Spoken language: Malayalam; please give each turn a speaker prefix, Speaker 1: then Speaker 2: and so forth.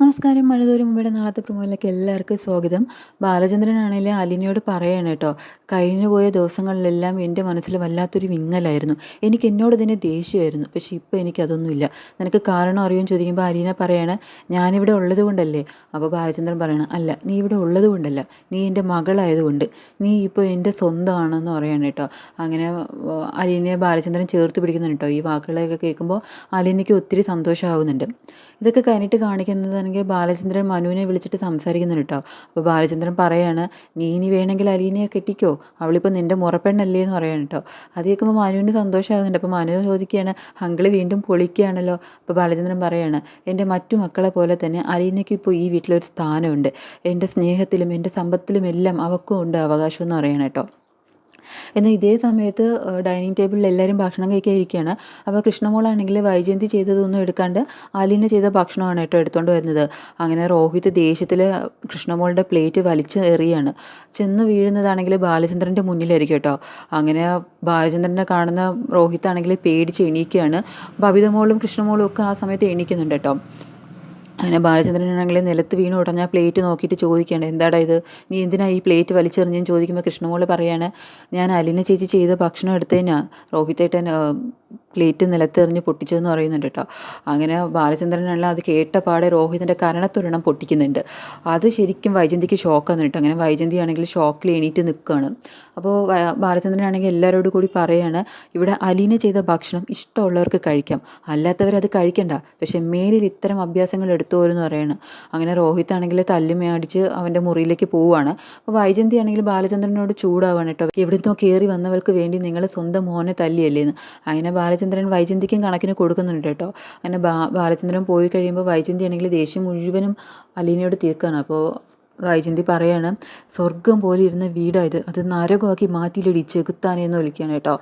Speaker 1: നമസ്കാരം. മഴതോരും മുമ്പയുടെ നാളത്തെ പ്രമോയിലേക്ക് എല്ലാവർക്കും സ്വാഗതം. ബാലചന്ദ്രനാണെങ്കിലും അലിനയോട് പറയാണ് കേട്ടോ കഴിഞ്ഞു പോയ ദിവസങ്ങളിലെല്ലാം എന്റെ മനസ്സിൽ വല്ലാത്തൊരു വിങ്ങലായിരുന്നു. എനിക്ക് എന്നോട് തന്നെ ദേഷ്യമായിരുന്നു. പക്ഷേ ഇപ്പോൾ എനിക്കതൊന്നുമില്ല നിനക്ക് കാരണം അറിയുമെന്ന് ചോദിക്കുമ്പോൾ അലീന പറയാണ് ഞാനിവിടെ ഉള്ളത് കൊണ്ടല്ലേ? അപ്പോൾ ബാലചന്ദ്രൻ പറയണം അല്ല നീ ഇവിടെ ഉള്ളത് കൊണ്ടല്ല. നീ എന്റെ മകളായതുകൊണ്ട് നീ ഇപ്പോൾ എന്റെ സ്വന്തമാണെന്ന് പറയാണ് കേട്ടോ. അങ്ങനെ അലീനയെ ബാലചന്ദ്രൻ ചേർത്ത് പിടിക്കുന്നുണ്ട് കേട്ടോ. ഈ വാക്കുകളൊക്കെ കേൾക്കുമ്പോൾ അലീനയ്ക്ക് ഒത്തിരി സന്തോഷമാവുന്നുണ്ട്. ഇതൊക്കെ കഴിഞ്ഞിട്ട് കാണിക്കുന്നതാണെങ്കിൽ ബാലചന്ദ്രൻ മനുവിനെ വിളിച്ചിട്ട് സംസാരിക്കുന്നുണ്ട് കേട്ടോ അപ്പോൾ ബാലചന്ദ്രൻ പറയാണ് നീ ഇനി വേണമെങ്കിൽ അലീനയെ കെട്ടിക്കോ. അവളിപ്പോൾ നിന്റെ മുറപ്പെണ്ണല്ലേ എന്ന് പറയാണ് കേട്ടോ അത് കേൾക്കുമ്പോൾ മനുവിന് സന്തോഷമാകുന്നുണ്ട്. അപ്പോൾ മനു ചോദിക്കുകയാണ് അങ്കിൾ വീണ്ടും പൊളിക്കുകയാണല്ലോ? അപ്പോൾ ബാലചന്ദ്രൻ പറയാണ് എന്റെ മറ്റു മക്കളെ പോലെ തന്നെ അലീനയ്ക്ക് ഇപ്പോൾ ഈ വീട്ടിലൊരു സ്ഥാനമുണ്ട്. എന്റെ സ്നേഹത്തിലും എന്റെ സമ്പത്തിലും എല്ലാം അവക്കും ഉണ്ട് അവകാശം എന്ന് പറയണം കേട്ടോ എന്നാൽ ഇതേ സമയത്ത് ഡൈനിങ് ടേബിളിൽ എല്ലാവരും ഭക്ഷണം കഴിക്കാൻ ഇരിക്കുകയാണ്. അപ്പോൾ കൃഷ്ണമോളാണെങ്കിൽ വൈജയന്തി ചെയ്തതൊന്നും എടുക്കാണ്ട് അലീന ചെയ്ത ഭക്ഷണമാണ് കേട്ടോ എടുത്തുകൊണ്ട് വരുന്നത്. അങ്ങനെ രോഹിത് ദേഷ്യത്തിൽ കൃഷ്ണമോളുടെ പ്ലേറ്റ് വലിച്ച് എറിയാണ്. ചെന്ന് വീഴുന്നതാണെങ്കിൽ ബാലചന്ദ്രന്റെ മുന്നിലായിരിക്കും കേട്ടോ. അങ്ങനെ ബാലചന്ദ്രനെ കാണുന്ന രോഹിത്താണെങ്കിൽ പേടിച്ച് എണീക്കുകയാണ്. ബബിതമോളും കൃഷ്ണമോളും ഒക്കെ ആ സമയത്ത് എണീക്കുന്നുണ്ട് കേട്ടോ. അങ്ങനെ ബാലചന്ദ്രനാണെങ്കിൽ നിലത്ത് വീണ് ഉടഞ്ഞ പ്ലേറ്റ് നോക്കിയിട്ട് ചോദിക്കുകയാണ് എന്താടാ ഇത്? നീ എന്തിനാ ഈ പ്ലേറ്റ് വലിച്ചെറിഞ്ഞെന്ന് ചോദിക്കുമ്പോൾ കൃഷ്ണമോൾ പറയാണ് ഞാൻ അലിന ചേച്ചി ചെയ്ത ഭക്ഷണം എടുത്തതിനാ. രോഹിത്തേട്ടൻ പ്ലേറ്റ് നിലത്തെറിഞ്ഞ് പൊട്ടിച്ചതെന്ന് പറയുന്നുണ്ട് കേട്ടോ. അങ്ങനെ ബാലചന്ദ്രനാണെങ്കിൽ അത് കേട്ട പാടെ രോഹിതിന്റെ കരണത്തൊരെണ്ണം പൊട്ടിക്കുന്നുണ്ട്. അത് ശരിക്കും വൈജന്തിക്ക് ഷോക്കാന്ന് കേട്ടോ. അങ്ങനെ വൈജന്തി ആണെങ്കിൽ ഷോക്കിൽ എണീറ്റ് നിൽക്കുകയാണ്. അപ്പോൾ ബാലചന്ദ്രനാണെങ്കിൽ എല്ലാവരോടും കൂടി പറയുകയാണ് ഇവിടെ അലീന ചെയ്ത ഭക്ഷണം ഇഷ്ടമുള്ളവർക്ക് കഴിക്കാം. അല്ലാത്തവരത് കഴിക്കണ്ട. പക്ഷേ മേലിൽ ഇത്തരം അഭ്യാസങ്ങൾ എടുത്തു എന്ന് പറയാണ്. അങ്ങനെ രോഹിത് ആണെങ്കിൽ തല്ലുമേടിച്ച് അവന്റെ മുറിയിലേക്ക് പോവുകയാണ്. അപ്പോൾ വൈജന്തി ആണെങ്കിൽ ബാലചന്ദ്രനോട് ചൂടാവാണ് കേട്ടോ. എവിടുന്നോ കയറി വന്നവർക്ക് വേണ്ടി നിങ്ങൾ സ്വന്തം മോനെ തല്ലിയല്ലേന്ന്. അങ്ങനെ ബാലചന്ദ്രൻ വൈജന്തിക്കും കണക്കിന് കൊടുക്കുന്നുണ്ട് കേട്ടോ. അങ്ങനെ ബാ ബാലചന്ദ്രൻ പോയി കഴിയുമ്പോൾ വൈജന്തി ആണെങ്കിൽ ദേഷ്യം മുഴുവനും അലീനയോട് തീർക്കുകയാണ് അപ്പോൾ വൈജന്തി പറയാണ് സ്വർഗം പോലെ ഇരുന്ന വീടായത് അത് നരകമാക്കി മാറ്റിയിലടി ചെകുത്താനെന്ന് വിളിക്കുകയാണ് കേട്ടോ.